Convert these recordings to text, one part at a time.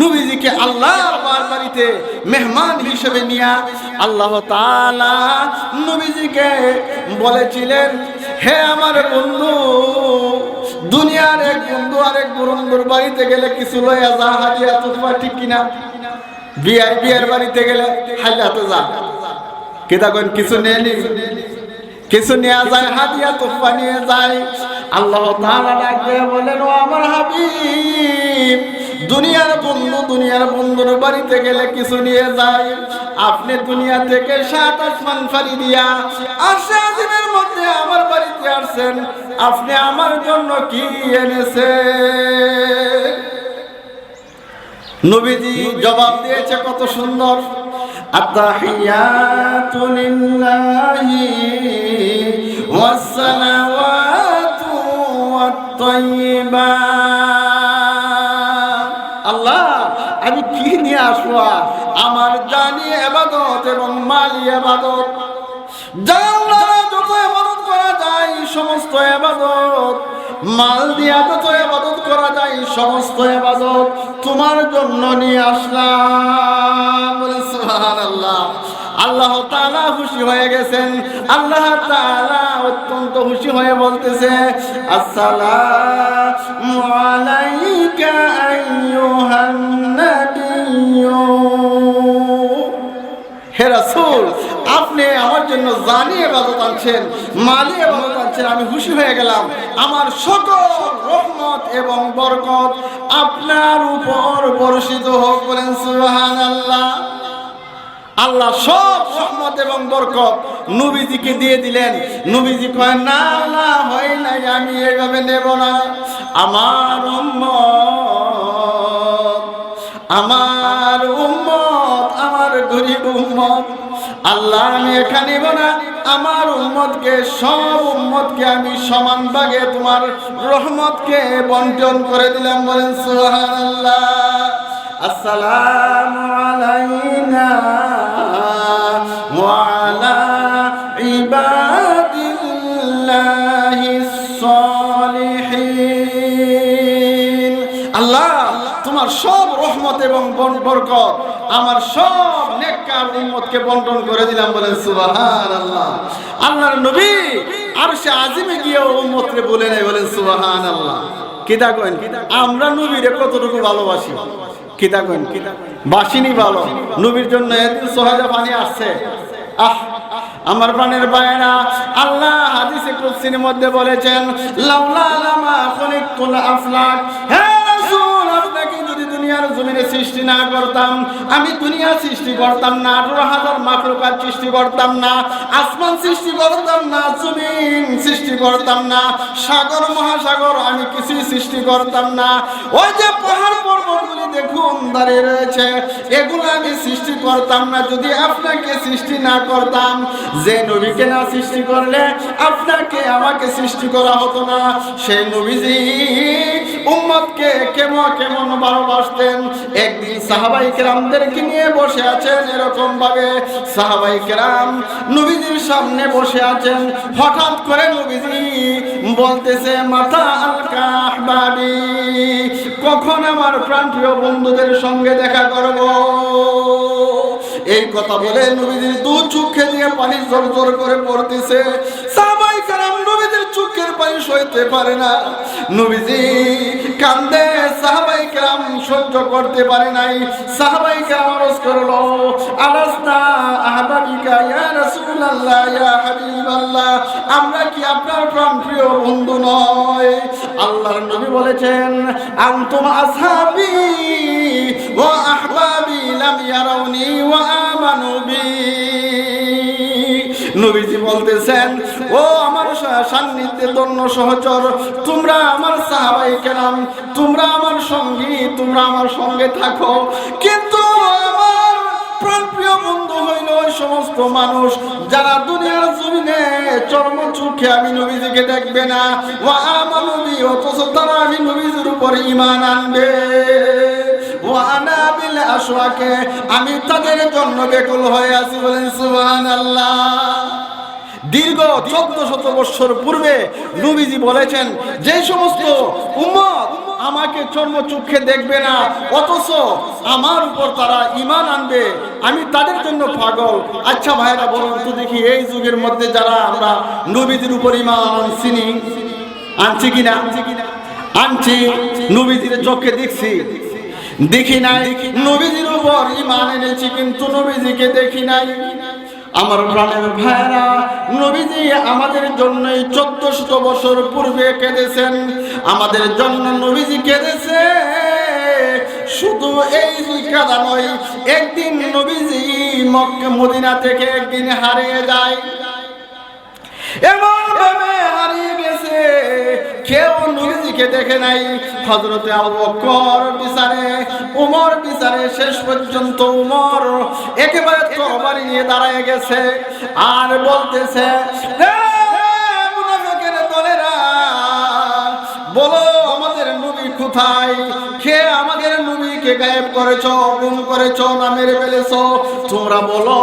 নবীজিকে আল্লাহ বাড়িতে মেহমান হিসেবে নিয়া আল্লাহ তাআলা নবীজিকে বলেছিলেন, হে আমার বন্ধু, দুনিয়ার এক বন্ধু আরেক বন্ধুর বাড়িতে গেলে কিছু লইয়া যা হাজিয়া তুফা ঠিক কিনা? বিয়ার বিয়ার বাড়িতে গেলে হাজাতে যা। কেতা কিছু নিয়ে নি কিছু নেওয়া যায় হাদিয়া তোফা নিয়ে যায়। আল্লাহ বলেন, ও আমার হাবিব, দুনিয়ার বন্ধু দুনিয়ার বন্ধুর বাড়িতে গেলে কিছু নিয়ে যায় আপনি দুনিয়া থেকে সাত আসমান ফাড়ি দিয়া আশা মধ্যে আমার বাড়িতে আসছেন আপনি আমার জন্য কি এনেছেন? নবীজি জবাব দিয়েছে, কত সুন্দর। আত্তাহিয়াতু লিল্লাহি ওয়াসসালাওয়াতু আল্লাহ, আমি কি নিয়ে আসব আমার জানি এবাদত এবং মালি এবাদত। জানলা যত এবাদত করা যায়, সমস্ত এবাদত। মাল দিয়া যত এবাদত করা যায়, সমস্ত এবাদত। তোমার জন্য নিয়ে আসলাম। সুবহানাল্লাহ। আল্লাহ তালা খুশি হয়ে গেছেন। আল্লাহ তালা অত্যন্ত খুশি হয়ে বলতেছে আপনি আমার জন্য জানি এবাদত আনছেন, মালি এবাদত আনছেন, আমি খুশি হয়ে গেলাম। আমার সকল রহমত এবং বরকত আপনার উপর বর্ষিত হোক বলেন সুবহানাল্লাহ। আল্লাহ সব রহমত এবং বরকত নবীজিকে দিয়ে দিলেন। নবীজি কয়, না না, হয় নাই, আমি এইভাবে নেব না। আমার উম্মত আমার উম্মত, আমার গরিব উম্মত। আল্লাহ, আমি এখানে নেব না। আমার উম্মতকে, সব উম্মতকে আমি সমান ভাগে তোমার রহমতকে বন্টন করে দিলাম। বলেন, সুবহানাল্লাহ। আসসালামু আলাইনা। এবং বন- বরকত, আমার সব নেককার উম্মতকে বন্টন করে দিলাম বলেন, সুবহানাল্লাহ। আল্লাহর নবী আজিমে গিয়ে বলে নাই বলেন, সুবহানাল্লাহ। আমরা নবীরে কতটুকু ভালোবাসি? কিতা কইন? বাসিনি ভালো। নবীর জন্য এত সহজে পানি আসছে। আহ, আমার প্রাণের বায়না। আল্লাহ হাদিসে কুদসির মধ্যে বলেছেন, লাউলা লামা খলিকুল আফলাক। হে রাসূল আপনাকে যদি জমিনে সৃষ্টি না করতাম, আমি দুনিয়া সৃষ্টি করতাম না, আঠারো হাজার মাকলুকাত সৃষ্টি করতাম না, আসমান সৃষ্টি করতাম না, জমিন সৃষ্টি করতাম না, সাগর, মহাসাগর, আমি কিছুই সৃষ্টি করতাম না। ওই যে পাহাড় পর্বতগুলি দেখুন দাঁড়িয়ে রয়েছে, এগুলো আমি সৃষ্টি করতাম না, যদি আপনাকে সৃষ্টি না করতাম, যে নবীকে না সৃষ্টি করলে আপনাকে আমাকে সৃষ্টি করা হতো না, সেই নবীজি উম্মতকে কেমন ভালোবাসতেন? একদিন সাহাবাই কেরামদেরকে নিয়ে বসে আছেন এরকম ভাবে। সাহাবাই কেরাম নবীজির সামনে বসে আছেন। হঠাৎ করে নবীজি বলতেছে মাথা কখন আমার প্রাণপ্রিয় বন্ধুদের সঙ্গে দেখা করব? এই কথা বলে নবীজির দু চোখে দিয়ে পানি জোর জোর করে পড়তেছে। পানি সইতে পারে না। নবীজি কান্দে, সাহাবাই কারাম সহ্য করতে পারে নাই। সাহাবাই কারাম আরজ করল আলাসনা আহবাবিকা ইয়া রাসূলুল্লাহ, ইয়া হাবিবাল্লাহ, আমরা কি আপনার প্রাণ প্রিয় বন্ধু নয়? আল্লাহর নবী বলেছেন, আনতুম আসহাবি ওয়া আহবাবি লাম ইয়ারাউনি ওয়া আমানু বি। নবীজি বলতেছেন, ও সান্নিধ্যে ধন্য সহচর। তোমরা আমার সাহাবাই কেরাম, তোমরা আমার সঙ্গী, তোমরা আমার সঙ্গে থাকো। কিন্তু আমার প্রাণপ্রিয় বন্ধু হইল ওই সমস্ত মানুষ যারা দুনিয়ার জমিনে চর্ম চোখে আমি নবীজিকে দেখবে না। ও অথচ তারা আমি নবীজির উপর ইমান আনবে। আমি তাদের জন্য বেকুল হয়ে আছি বলেন সুবহানাল্লাহ। দীর্ঘ চোদ্দ শত বৎসর পূর্বে নবীজি বলেছেন, যে সমস্ত উম্মত আমাকে চর্মচক্ষে দেখবে না, অথচ আমার উপর তারা ইমান আনবে। আমি তাদের জন্য পাগল। আচ্ছা ভাইরা, বলুন তো দেখি, এই যুগের মধ্যে যারা আমরা নবীদের উপর ইমান আনছিনি, আনছি কিনা? আনছি নবীদের চোখে দেখছি। দেখি নাই, নবীজির উপর ইমান এনেছি, কিন্তু নবীজিকে দেখি নাই। আমার প্রাণের ভাইরা নবীজি আমাদের জন্য চোদ্দ শত বছর পূর্বে কেঁদেছেন। আমাদের জন্য নবীজি কেঁদেছে। শুধু এই কাদা নয় একদিন নবীজি মক্কা, মদিনা থেকে একদিন হারিয়ে যায়। এমন ভাবে কেউ নবীজিকে দেখে নাই। হজরতে আবু বিচারে উমর বিচারে শেষ পর্যন্ত উমর একেবারে তরবারি নিয়ে দাঁড়ায় গেছে আর বলতেছে "হে মুনাফিকের দলেরা, বলো আমাদের নবী কোথায়? কে আমাদের নবীকে গায়েব করেছ গুম করেছ না মেরে ফেলেছো? তোমরা বলো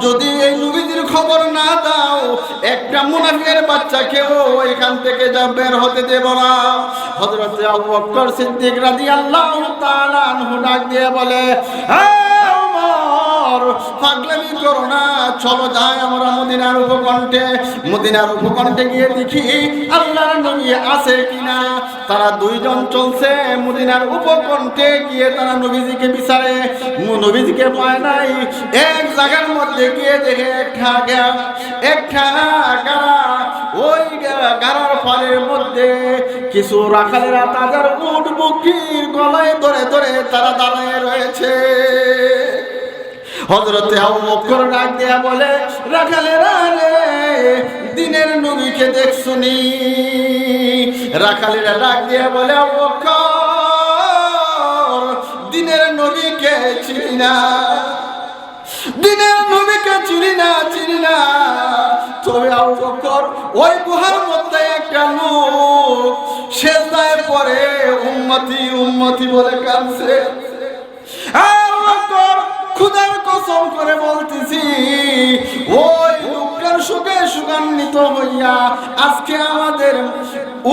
যদি এই নবীদের খবর না দাও একটা মুনাফিকের বাচ্চাকেও এখান থেকে যা বের হতে দেব না। হযরত আবু বকর সিদ্দিক রাদিয়াল্লাহু তাআলা আনহু ডাক দিয়ে বলে "হ্যাঁ, ওমর, পাগলামি করো না। চলো যাই আমরা মদিনার উপকণ্ঠে। মদিনার উপকণ্ঠে গিয়ে দেখি আল্লাহর নবী আছে কিনা। তারা দুইজন চলছে মদিনার উপকণ্ঠে গিয়ে তারা নবীজিকে বিচারে। নবীজিকে পায় নাই। এক জায়গার মধ্যে গিয়ে দেখে একটা একটা গাড়া। ওই গাড়ার পালের মধ্যে কিছু রাখালেরা তাদের উঠ বুকির গলায় ধরে ধরে তারা দাঁড়িয়ে রয়েছে। হজরতে আবু বকর ডাক দেয়া বলে, রাখালে রে, দিনের নবীকে দেখছুনি। রাখালেরা ডাক দিয়া বলে, আবু বকর, দিনের নবীকে চিনি না। দিনের নবীকে চিনি না চিনি না। তবে আবু বকর, ওই গুহার মধ্যে একটা লোক শেষদায় পরে উম্মতি উম্মতি বলে কাঁদছে। বকর খুদার কসম করে বলতেছি, ওই লোকটার সুখে সুগান্বিত হইয়া আজকে আমাদের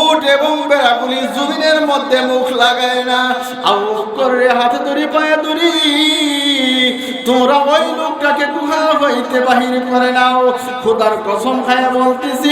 উট এবং বেড়াগুলি জমিনের মধ্যে মুখ লাগায় না। আবু বকরের হাতে ধরি, পায়ে ধরি। তোমরা ওই লোকটাকে গুহা হইতে বাহির করে নাও। খুদার কসম খায় বলতেছি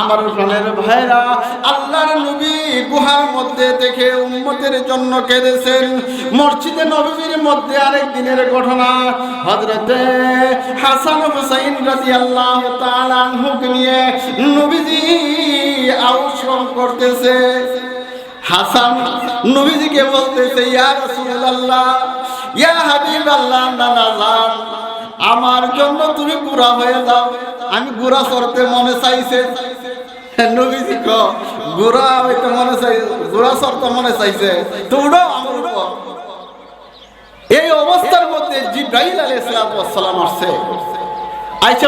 আমার প্রাণের ভাইরা, আল্লাহর নবী গুহার মধ্যে দেখে উম্মতের জন্য কেঁদেছেন। মসজিদে নবীর মধ্যে আরেক দিনের ঘটনা, হযরতে হাসান হুসাইন রাদিয়াল্লাহু তাআলা আনহুকে নিয়ে নবীজি আউশরম করতেছে। হাসান নবীজিকে বলতেছে, ইয়া রাসূলুল্লাহ, ইয়া হাবিবাল্লাহ, নানা জান আমার জন্য তুমি গুড়া হয়ে যাও। আমি গুড়া চড়তে মনে চাইছে। মনে চাইছে।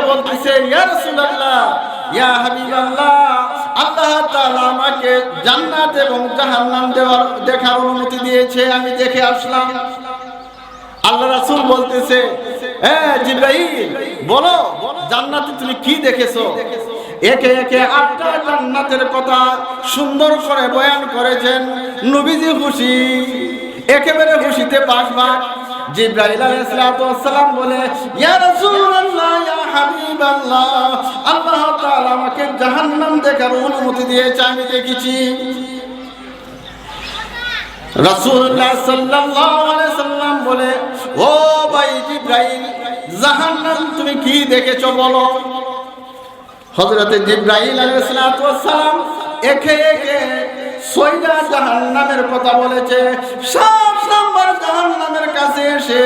বলতেছে, ইয়া আল্লাহ আমাকে জান্নাত এবং জাহান্নাম দেওয়ার দেখার অনুমতি দিয়েছে। আমি দেখে আসলাম আল্লাহ রাসূল বলতেছে বলো, জান্নাতে তুমি কি দেখেছ? একে একে আটটা জান্নাতের কথা সুন্দর করে বয়ান করেছেন নবীজি খুশি। একেবারে খুশিতে জাহান্নাম দেখার অনুমতি দিয়েছে, আমি দেখেছি। বলে ও ভাই জিব্রাইল, জাহান্নাম তুমি কি দেখেছ বলো? হযরতে জিব্রাইল আলাইহিস সালাম একে একে ছয়টা জাহান্নামের কথা বলেছে সব নাম্বার জাহান্নামের কাছে এসে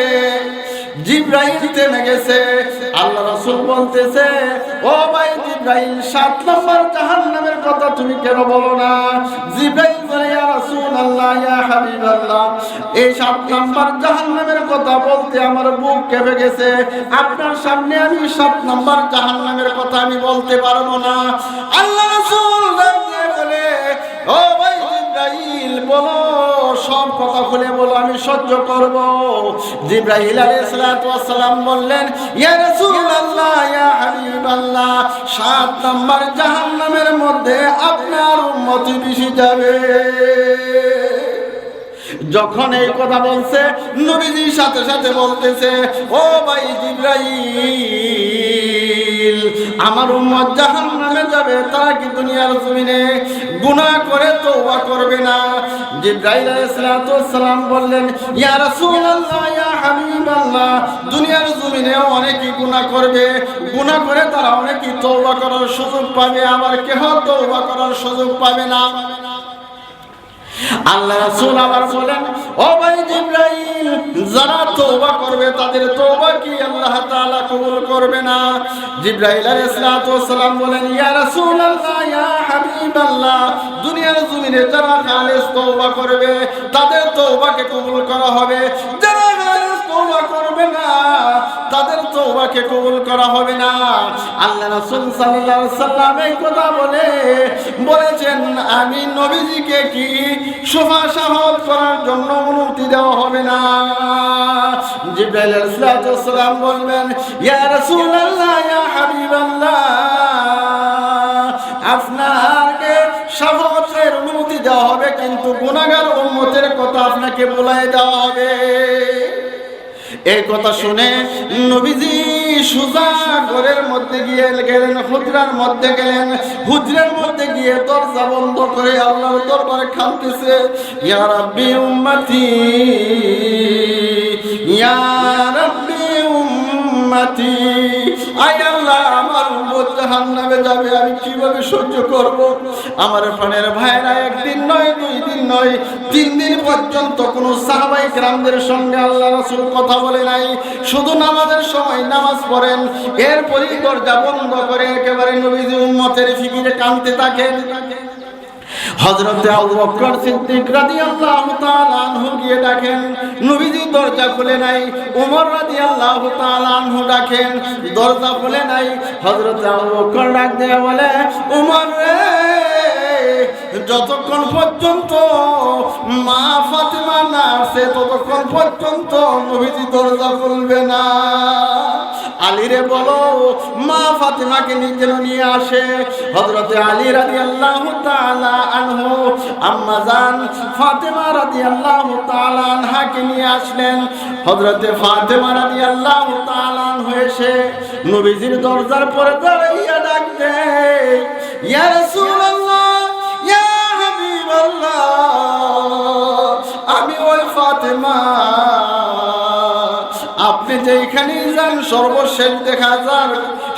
গেছে। আপনার সামনে আমি সাত নম্বর জাহান্নামের কথা আমি বলতে পারব না। আল্লাহ রাসূল বলে, ও ভাই বলো সব কথা খুলে বলো, আমি সহ্য করব। জিব্রাইল আলাইহিস সালাতু ওয়াস সালাম বললেন, ইয়া রাসূলুল্লাহ, ইয়া হাবিবাল্লাহ, সাত নম্বর জাহান্নামের মধ্যে আপনার উম্মতি বেশি যাবে। যখন এই কথা বলছে নবীজির সাথে সাথে বলতেছে, ও ভাই জিব্রাইল আমার উম্মত জাহান্নামে যাবে, তারা কি দুনিয়ার জমিনে গুনাহ করে তওবা করবে না? জিব্রাইল আলাইহিস সালাম বললেন, ইয়া রাসূলুল্লাহ, ইয়া হাবিবাল্লাহ, দুনিয়ার জমিনে অনেকেই গুনাহ করবে। গুনাহ করে তারা অনেকেই তওবা করার সুযোগ পাবে, আবার কেহ তওবা করার সুযোগ পাবে না? আল্লাহ রাসূল আবার বলেন, ও ভাই জিব্রাইল, যারা তওবা করবে তাদের তওবা কি আল্লাহ তাআলা কবুল করবে না? জিব্রাইল আলাইহিস সালাতু সালাম বলেন, ইয়া রাসূলুল্লাহ, ইয়া হাবিবাল্লাহ, দুনিয়ার জমিনে যারা খালেস তওবা করবে, তাদের তওবাকে কবুল করা হবে। যারা তওবাকে কবুল করা হবে না। আল্লাহ রাসূল সাল্লাল্লাহু আলাইহি সাল্লাম এই কথা বলে, বলেছেন, আমি নবীজিকে কি সুফাসাহত করার জন্য অনুমতি দেওয়া হবে না? জিব্রাইল আলাইহিস সালাম বলবেন, ইয়া রাসূলুল্লাহ, ইয়া হাবিবাল্লাহ, আপনাকে সাফাতের অনুমতি দেওয়া হবে, কিন্তু গুনাহগার উম্মতের কথা আপনাকে বলাই দেওয়া হবে। এই কথা শুনে নবীজি সুজা ঘরের মধ্যে গিয়ে গেলেন, হুজরার মধ্যে গেলেন। হুজরার মধ্যে গিয়ে দরজা বন্ধ করে আল্লাহর দরবারে খামতেছে। ইয়া রাব্বি উম্মতি, ইয়া রাব্বি উম্মতি আয় আল্লাহ, আমার উম্মত জাহান্নামে যাবে, আমি কীভাবে সহ্য করব? আমার প্রাণের ভাইরা একদিন নয়, দুই দিন নয়, তিন দিন পর্যন্ত কোন সাহাবাই গ্রামদের সঙ্গে আল্লাহ রাসূল কথা বলে নাই। শুধু নামাজের সময় নামাজ পড়েন, এরপরই দরজা বন্ধ করে, একেবারে নবীজি উম্মতের ফিকিরে কানতে থাকেন। হযরতে আবু বকর সিদ্দিক রাদিয়াল্লাহু তাআলা আনহু গিয়ে ডাকেন নবীজি দরজা খুলে নাই ওমর রাদিয়াল্লাহু তাআলা আনহু ডাকেন, দরজা খুলে নাই, হযরতে আবু বকর ডাক দিয়ে বলে ওমর রে, যতক্ষণ পর্যন্ত মা ফাতেমা না আসে, ততক্ষণ পর্যন্ত নবীজি দরজা খুলবে না। আলীরে বলো, মা ফাতেমাকে নিজের নিয়ে আসে। হযরতে আলী রাদিয়াল্লাহু তাআলা আনহু, আম্মা জান ফাতেমা রাদিয়াল্লাহু তাআলা আনহাকে নিয়ে আসলেন। হযরতে ফাতেমা রাদিয়াল্লাহু তাআলা আনহু এসে নবীজির দরজার পরে দাঁড়াইয়া ডাক ইয়া রাসূলুল্লাহ, ইয়া হাবিবাল্লাহ, আমি ওই ফাতেমা। আপনি যেখানে যান, সর্বশেষ দেখা যান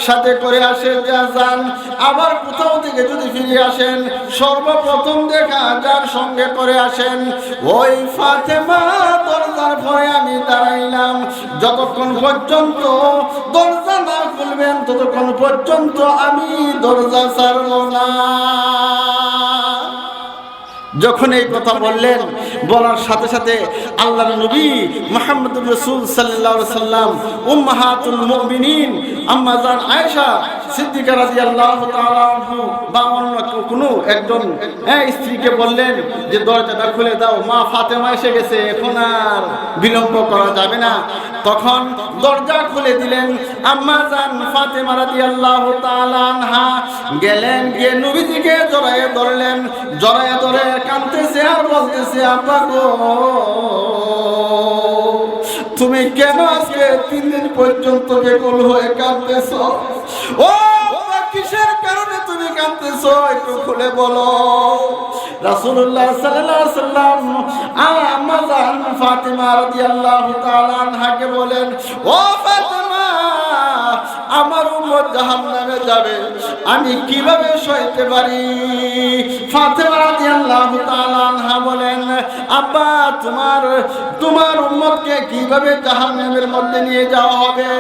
সাথে করে আসেন, যা যান। আবার কোথাও থেকে যদি ফিরে আসেন, সর্বপ্রথম দেখা যার সঙ্গে করে আসেন। ওই ফাতেমা দরজার ভয়ে আমি দাঁড়াইলাম। যতক্ষণ পর্যন্ত দরজা না খুলবেন, ততক্ষণ পর্যন্ত আমি দরজা ছাড়ব না। যখন এই কথা বললেন বলার সাথে সাথে আল্লাহ নবী মোহাম্মদুর রসুল সাল্লাম উম্মাহাতুল মুমিনিন আম্মা জান আয়েশা সিদ্দিকা তাআলা আনহু বা অন্য কোনো একজন হ্যাঁ স্ত্রীকে বললেন যে দরজাটা খুলে দাও, মা ফাতেমা এসে গেছে, এখন আর বিলম্ব করা যাবে না। তখন দরজা খুলে দিলেন, আম্মা ফাতেমা রাদিয়াল্লাহু গেলেন, গিয়ে নবীজিকে জড়ায়ে ধরলেন, জড়ায়ে ধরে কাঁদতেছে আর বলতেছে, আব্বা গো, তুমি কেন আজকে তিন দিন পর্যন্ত বেকুল হয়ে কাঁদতেছ? ও কিসের কারণে তুমি কাঁদতেছ? একটু খুলে বলো। রাসূলুল্লাহ সাল্লাল্লাহু সাল্লাম বলেন, ও আমার উম্মত জাহান্নামে যাবে। আমি কীভাবে সইতে পারি? ফাতেমা রাদিয়াল্লাহু তাআলা আনহা বলেন, আব্বা, তোমার তোমার উম্মতকে কীভাবে জাহান্নামের মধ্যে নিয়ে যাওয়া হবে?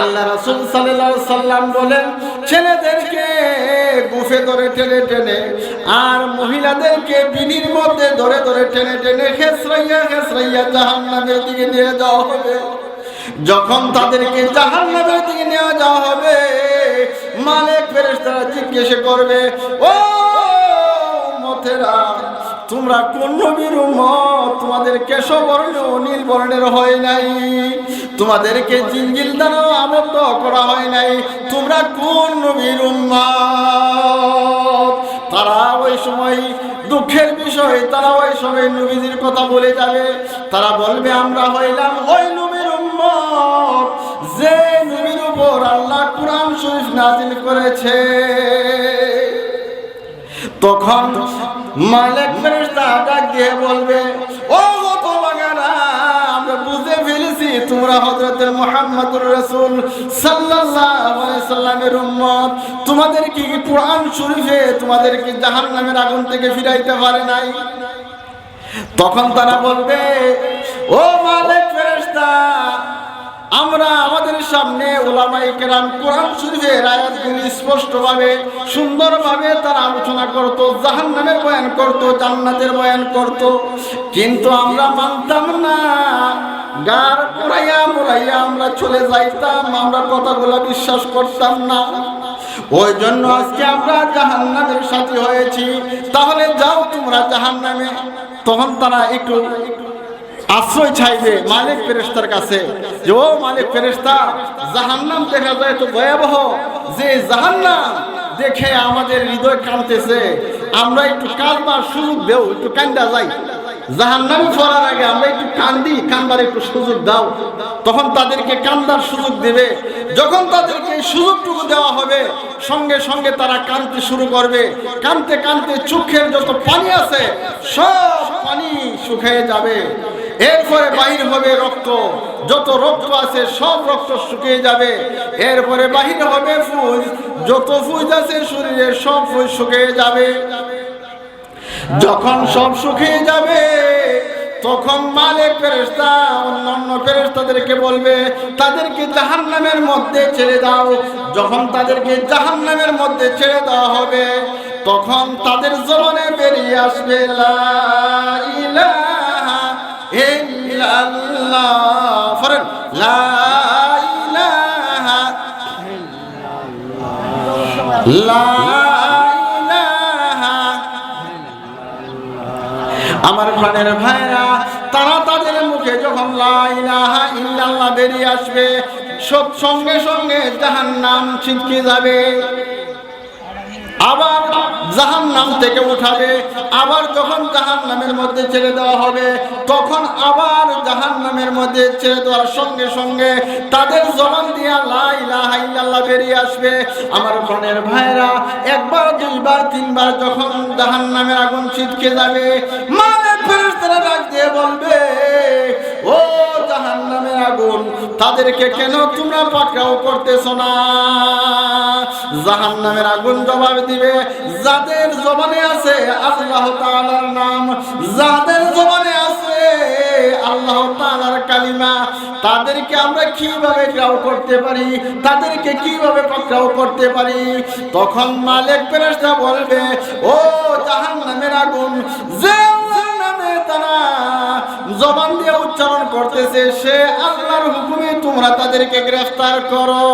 আল্লাহ রাসূল সাল্লাল্লাহু সাল্লাম বলেন, ছেলেদেরকে গুফে ধরে টেনে টেনে আর মহিলাদেরকে বিনির মধ্যে ধরে ধরে টেনে টেনে খেসরাইয়া খেসরাইয়া জাহান্নামের দিকে নিয়ে যাওয়া হবে। যখন তাদেরকে জাহান্নামের দিকে নিয়ে যাওয়া হবে, মালিক ফেরেশতারা জিজ্ঞেস করবে, ও উম্মতেরা তোমরা কোন নবীর উম্মত? তোমাদের কেশবর্ণ নীল বর্ণের হয় নাই। তোমাদেরকে জিঞ্জিল দ্বারা আবদ্ধ করা হয় নাই। তোমরা কোন নবীর উম্মত? তারা ওই সময় দুঃখের বিষয়, তারা ওই সময় নবীজির কথা বলে যাবে। তারা বলবে, আমরা হইলাম ওই নাজিল করেছে। তখন মালিক ফেরেশতা ডাক দিয়ে বলবে, ও হতভাগারা আমরা বুঝে ফেলেছি তোমরা হযরতের মুহাম্মদুর রাসূল সাল্লাল্লাহু আলাইহি সাল্লামের উম্মত। তোমাদের কি কোরআন শরীফে তোমাদের কি জাহান্নামের আগুন থেকে ফিরাইতে পারে নাই? তখন তারা বলবে, ও মালিক সামনে ওলামাই কেরাম কোরআন শরীফের আয়াতগুলি স্পষ্টভাবে, সুন্দরভাবে তারা আলোচনা করত, জাহান্নামের বয়ান করত, জান্নাতের বয়ান করত। কিন্তু আমরা মানতাম না। গার পুরাইয়া মুরাইয়া আমরা চলে যাইতাম, আমরা কথাগুলো বিশ্বাস করতাম না। ওই জন্য আজকে আমরা জাহান্নামের সাথে হয়েছি। তাহলে যাও তোমরা জাহান্নামে। তখন তারা একটু আশ্রয় চাইবে মালিক ফেরেস্তার কাছে। যে, ও মালিক ফেরেস্তা জাহান্নাম দেখা যায় তো ভয়াবহ। যে জাহান্নাম দেখে আমাদের হৃদয় কাঁদতেছে আমরা একটু কাঁদবার সুযোগ দেও, একটু কান্দা যাই। জাহান্নামে পড়ার আগে আমরা একটু কান্দি, কান্দার একটু সুযোগ দাও। তখন তাদেরকে কান্দার সুযোগ দেবে। যখন তাদেরকে এই সুযোগটুকু দেওয়া হবে, সঙ্গে সঙ্গে তারা কাঁদতে শুরু করবে। কাঁদতে কাঁদতে চোখের যত পানি আছে, সব পানি শুকিয়ে যাবে। এরপরে বাহির হবে রক্ত। যত রক্ত আছে, সব রক্ত শুকিয়ে যাবে। এরপরে বাহির হবে ফুজ যত ফুজ আছে, শরীরে সব ফুজ শুকিয়ে যাবে। যখন সব শুকিয়ে যাবে, তখন মালিক ফেরেস্তা অন্যান্য ফেরেস্তাদেরকে বলবে, তাদেরকে জাহান্নামের মধ্যে ছেড়ে দাও। যখন তাদেরকে জাহান্নামের মধ্যে ছেড়ে দেওয়া হবে, তখন তাদের জবানে বেরিয়ে আসবে, লা আমার প্রাণের ভাইরা, তারা তাদের মুখে যখন লা ইলাহা ইল্লাল্লাহ বেরিয়ে আসবে, সব সঙ্গে সঙ্গে জাহান্নাম ছিটকে যাবে। আবার জাহান নাম থেকে উঠাবে, আবার যখন জাহান নামের মধ্যে ছেড়ে দেওয়া হবে, তখন আবার জাহান নামের মধ্যে ছেড়ে দেওয়ার সঙ্গে সঙ্গে তাদের জবান দিয়া লাই লাহাইল্লাহ বেরিয়ে আসবে। আমার প্রাণের ভাইরা একবার, দুইবার, তিনবার যখন জাহান নামের আগুন ছিটকে যাবে মানে ডাক দিয়ে বলবে জাহান আগুন। তাদেরকে কেন তোমরা পাকড়াও করতেছ না? জাহান নামের আগুন জবাব দিবে যাদের জবানে আছে আল্লাহ তাআলার নাম, যাদের জবানে আছে আল্লাহ তাআলার কালিমা, তাদেরকে আমরা কীভাবে গ্রাও করতে পারি? তাদেরকে কীভাবে পাকড়াও করতে পারি? তখন মালিক ফেরেশতা বলবে, ও জাহান্নামের আগুন, যে নামে তারা জবান উচ্চারণ করতেছে, সে আল্লাহর হুকুমে তোমরা তাদেরকে গ্রেফতার করো।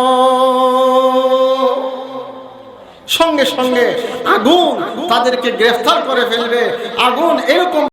সঙ্গে সঙ্গে আগুন তাদেরকে গ্রেফতার করে ফেলবে। আগুন এরকম